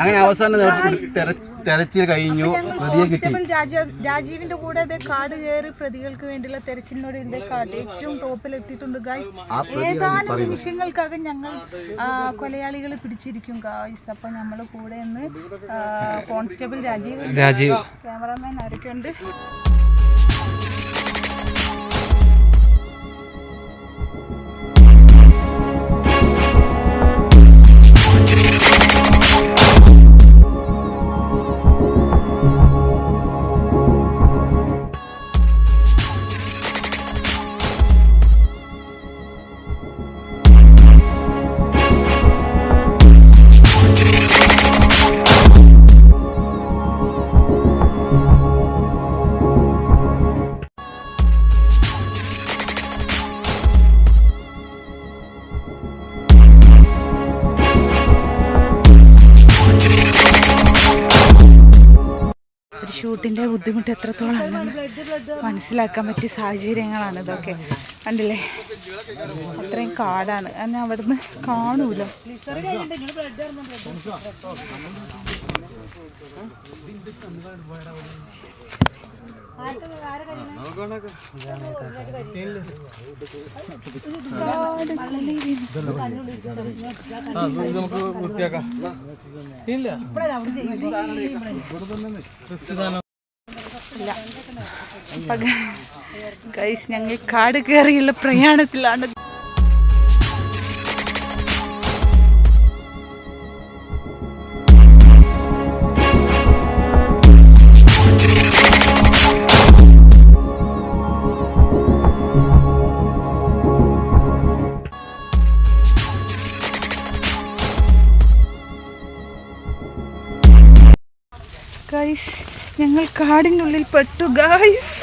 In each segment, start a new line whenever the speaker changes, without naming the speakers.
അങ്ങനെ അവസാനം തെരച്ചിൽ കഴിഞ്ഞു. പ്രതിയെ കിട്ടി.
രാജീവിന്റെ കൂടെ കാട് കയറി പ്രതികൾക്ക് വേണ്ടിയുള്ള തെരച്ചിലിനോട് ഇതിന്റെ കാട് ഏറ്റവും ടോപ്പിൽ എത്തിയിട്ടുണ്ട്. ഗായ്സ് ഏതാനും നിമിഷങ്ങൾക്കകം ഞങ്ങൾ കൊലയാളികളെ പിടിച്ചിരിക്കും ഗായ്സ് അപ്പൊ നമ്മൾ കൂടെ നിന്ന് കോൺസ്റ്റബിൾ രാജീവ്
രാജീവ്.
ക്യാമറാമാൻ ആരൊക്കെ ഷൂട്ടിന്റെ ബുദ്ധിമുട്ട് എത്രത്തോളം മനസ്സിലാക്കാൻ പറ്റിയ സാഹചര്യങ്ങളാണ് ഇതൊക്കെ. കണ്ടില്ലേ? അത്രയും കാടാണ്. എന്നാൽ അവിടുന്ന് കാണൂല?
നമുക്ക് വൃത്തിയാക്കാം ഇല്ല
ഗൈസ് ഞങ്ങൾ കാട് കയറിയുള്ള പ്രയാണത്തിലാണ്. ഗൈസ് ഞങ്ങൾ കാടിനുള്ളിൽ പെട്ടു ഗൈസ്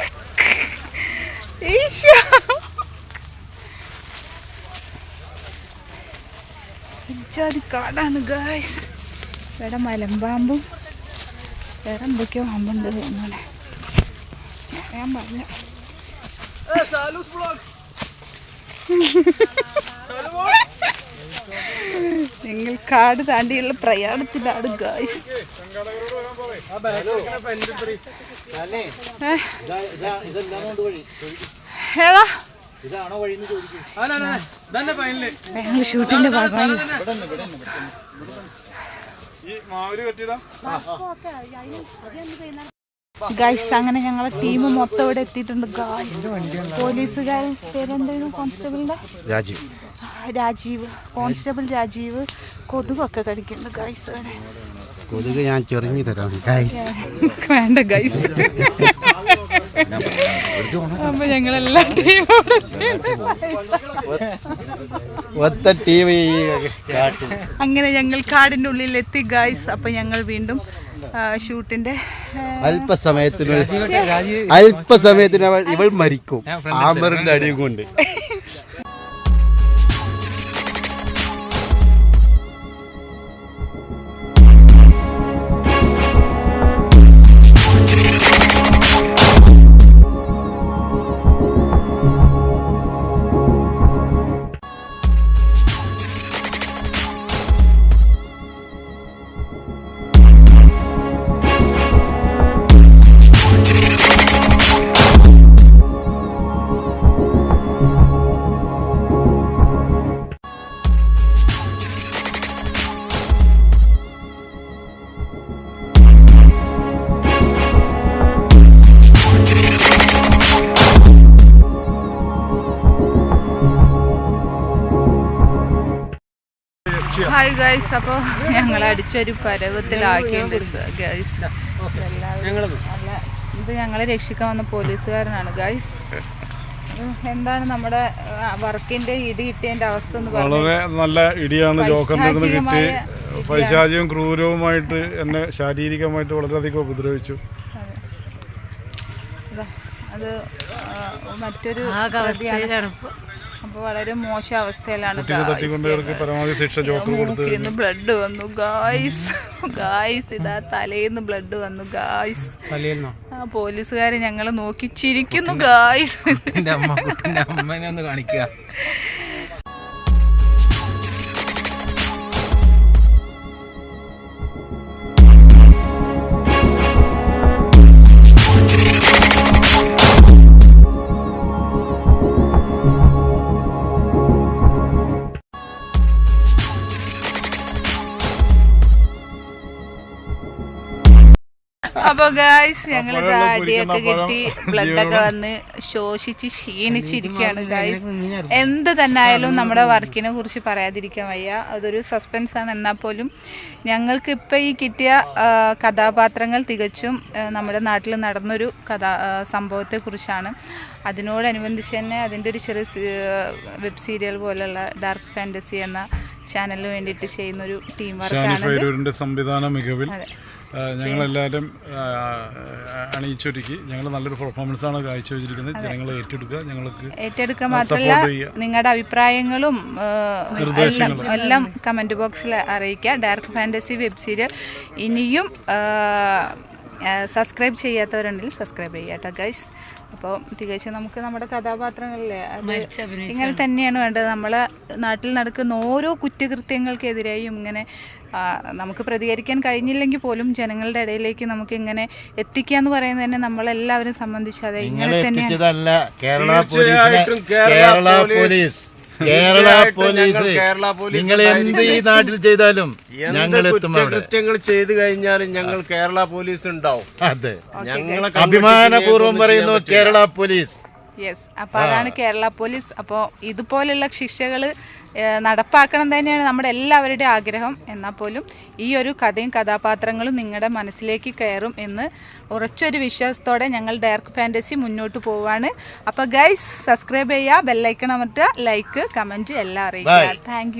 ഈശ്വരി കാടാണ് ഗൈസ് ഇവിടെ മലമ്പാമ്പും വേറെ എന്തൊക്കെയോ പാമ്പുണ്ട് തോന്നുന്നു. ഞാൻ പറഞ്ഞു നിങ്ങൾ കാട് താണ്ടിയുള്ള പ്രയാണത്തിലാണ് ഏതാ? ഞങ്ങൾ ഷൂട്ടിന്റെ ഭാഗമായി ഗൈസ് അങ്ങനെ ഞങ്ങളെ ടീം മൊത്തം ഇവിടെ എത്തിയിട്ടുണ്ട് ഗൈസ് പോലീസുകാരൻ പേരെന്തായിരുന്നു? കോൺസ്റ്റബിളിന്റെ
രാജീവ്.
രാജീവ് കോൺസ്റ്റബിൾ രാജീവ് കൊതുകൊക്കെ കടിക്കുന്നുണ്ട് ഗൈസ്
കൊതുക് ഞാൻ ചൊറിഞ്ഞു തരാം ഗൈസ്
വേണ്ട ഗൈസ് അപ്പൊ ഞങ്ങളെല്ലാ അങ്ങനെ ഞങ്ങൾ കാടിന്റെ ഉള്ളിൽ എത്തി ഗൈസ് അപ്പൊ ഞങ്ങൾ വീണ്ടും ഷൂട്ടിന്റെ
അല്പസമയത്തിന്
രാജീവ്
അല്പസമയത്തിന് അവൾ ഇവൾ മരിക്കും. ആമറിന്റെ അടിയും കൊണ്ട്.
ഹായ് ഗൈസ് അപ്പോൾ ഞങ്ങൾ അടിച്ചൊരു പരവത്തിലാക്കിയുണ്ട് ഗൈസ് അല്ല ഇത് ഞങ്ങളെ രക്ഷിക്കാൻ വന്ന പോലീസുകാരനാണ് ഗൈസ് എന്താണ് നമ്മുടെ വർക്കിന്റെ ഇടി കിട്ടിയതിന്റെ അവസ്ഥ എന്ന് പറഞ്ഞത്
വളരെ നല്ല ഇടിയാണ് ജോക്കറിന് കിട്ടി.
പൈശാചിയും
പൈശാചികം ക്രൂരവുമായിട്ട് എന്നെ ശാരീരികമായിട്ട് വളരെയധികം ഉപദ്രവിച്ചു.
അത്. മറ്റൊരു അപ്പൊ വളരെ മോശ അവസ്ഥയിലാണ് മൂക്കിന്ന് ബ്ലഡ് വന്നു ഗായ്സ് ഗായ്സ് ഇതാ തലേന്ന് ബ്ലഡ് വന്നു ഗായ്സ് ആ പോലീസുകാരെ ഞങ്ങളെ നോക്കി ചിരിക്കുന്നു ഗായ്സ്
അമ്മനെ ഒന്ന് കാണിക്കുക.
അപ്പൊ ഗായ്സ് ഞങ്ങൾ അടിയൊക്കെ കിട്ടി ബ്ലഡ് ഒക്കെ വന്ന് ശോഷിച്ച് ക്ഷീണിച്ചിരിക്കുകയാണ് ഗായ്സ് എന്ത് തന്നെ ആയാലും നമ്മുടെ വർക്കിനെ കുറിച്ച് പറയാതിരിക്കാൻ വയ്യ. അതൊരു സസ്പെൻസ് ആണ്. എന്നാൽ പോലും ഞങ്ങൾക്ക് ഇപ്പം ഈ കിട്ടിയ കഥാപാത്രങ്ങൾ തികച്ചും നമ്മുടെ നാട്ടിൽ നടന്നൊരു കഥാ സംഭവത്തെ സംഭവത്തെക്കുറിച്ചാണ് അതിനോടനുബന്ധിച്ച് തന്നെ അതിന്റെ ഒരു ചെറിയ വെബ് സീരിയൽ പോലുള്ള ഡാർക്ക് ഫാന്റസി എന്ന ചാനലിന് വേണ്ടിയിട്ട് ചെയ്യുന്നൊരു ടീം
വർക്ക്
വർക്കാണ്
സംവിധാന മികവിൽ. ഞങ്ങളെല്ലാവരും അണിയിച്ചൊരുക്കി. ഞങ്ങൾ നല്ലൊരു പെർഫോമൻസ് ആണ് കാഴ്ചവെച്ചിരിക്കുന്നത്. ജനങ്ങൾ ഏറ്റെടുക്കുക. ഞങ്ങൾക്ക്
ഏറ്റെടുക്കുക മാത്രമല്ല നിങ്ങളുടെ അഭിപ്രായങ്ങളും നിർദ്ദേശങ്ങളും. എല്ലാം കമന്റ് കമന്റ് ബോക്സിൽ അറിയിക്കുക. ഡയറക്ട് ഫാന്റസി വെബ് സീരിയൽ ഇനിയും സബ്സ്ക്രൈബ് ചെയ്യാത്തവരുണ്ടെങ്കിൽ സബ്സ്ക്രൈബ് ചെയ്യാം കേട്ടോ ഗൈസ് അപ്പോൾ തികച്ചും നമുക്ക് നമ്മുടെ കഥാപാത്രങ്ങളിലെ അത് ഇങ്ങനെ തന്നെയാണ് വേണ്ടത്. നമ്മളെ നാട്ടിൽ നടക്കുന്ന ഓരോ കുറ്റകൃത്യങ്ങൾക്കെതിരെയും ഇങ്ങനെ നമുക്ക് പ്രതികരിക്കാൻ കഴിഞ്ഞില്ലെങ്കിൽ പോലും ജനങ്ങളുടെ ഇടയിലേക്ക് നമുക്ക് ഇങ്ങനെ എത്തിക്കുക എന്ന് പറയുന്നത് തന്നെ നമ്മളെല്ലാവരും സംബന്ധിച്ച് അതെ ഇങ്ങനെ തന്നെയാണ്.
Kerala
police.
Kerala police.
Kerala police
നിങ്ങൾ എന്ത് ഈ നാട്ടിൽ ചെയ്താലും ഞങ്ങൾ എത്തും
ചെയ്തു കഴിഞ്ഞാലും ഞങ്ങൾ കേരള പോലീസ് ഉണ്ടാവും.
അതെ.
ഞങ്ങളെ
അഭിമാനപൂർവം പറയുന്നു കേരള പോലീസ്.
യെസ് അപ്പോൾ അതാണ് കേരള പോലീസ്. അപ്പോൾ ഇതുപോലുള്ള ശിക്ഷകൾ നടപ്പാക്കണം തന്നെയാണ് നമ്മുടെ എല്ലാവരുടെയും ആഗ്രഹം. എന്നാൽ പോലും ഈ ഒരു കഥയും കഥാപാത്രങ്ങളും നിങ്ങളുടെ മനസ്സിലേക്ക് കയറും എന്ന് ഉറച്ചൊരു വിശ്വാസത്തോടെ ഞങ്ങൾ ഡയർക്ക് ഫാന്റസി മുന്നോട്ട് പോവാണ്. അപ്പോൾ ഗൈസ് സബ്സ്ക്രൈബ് ചെയ്യുക ബെല്ലൈക്കൺ അമർത്തുക ലൈക്ക് കമന്റ് എല്ലാം അറിയിക്കുക. താങ്ക്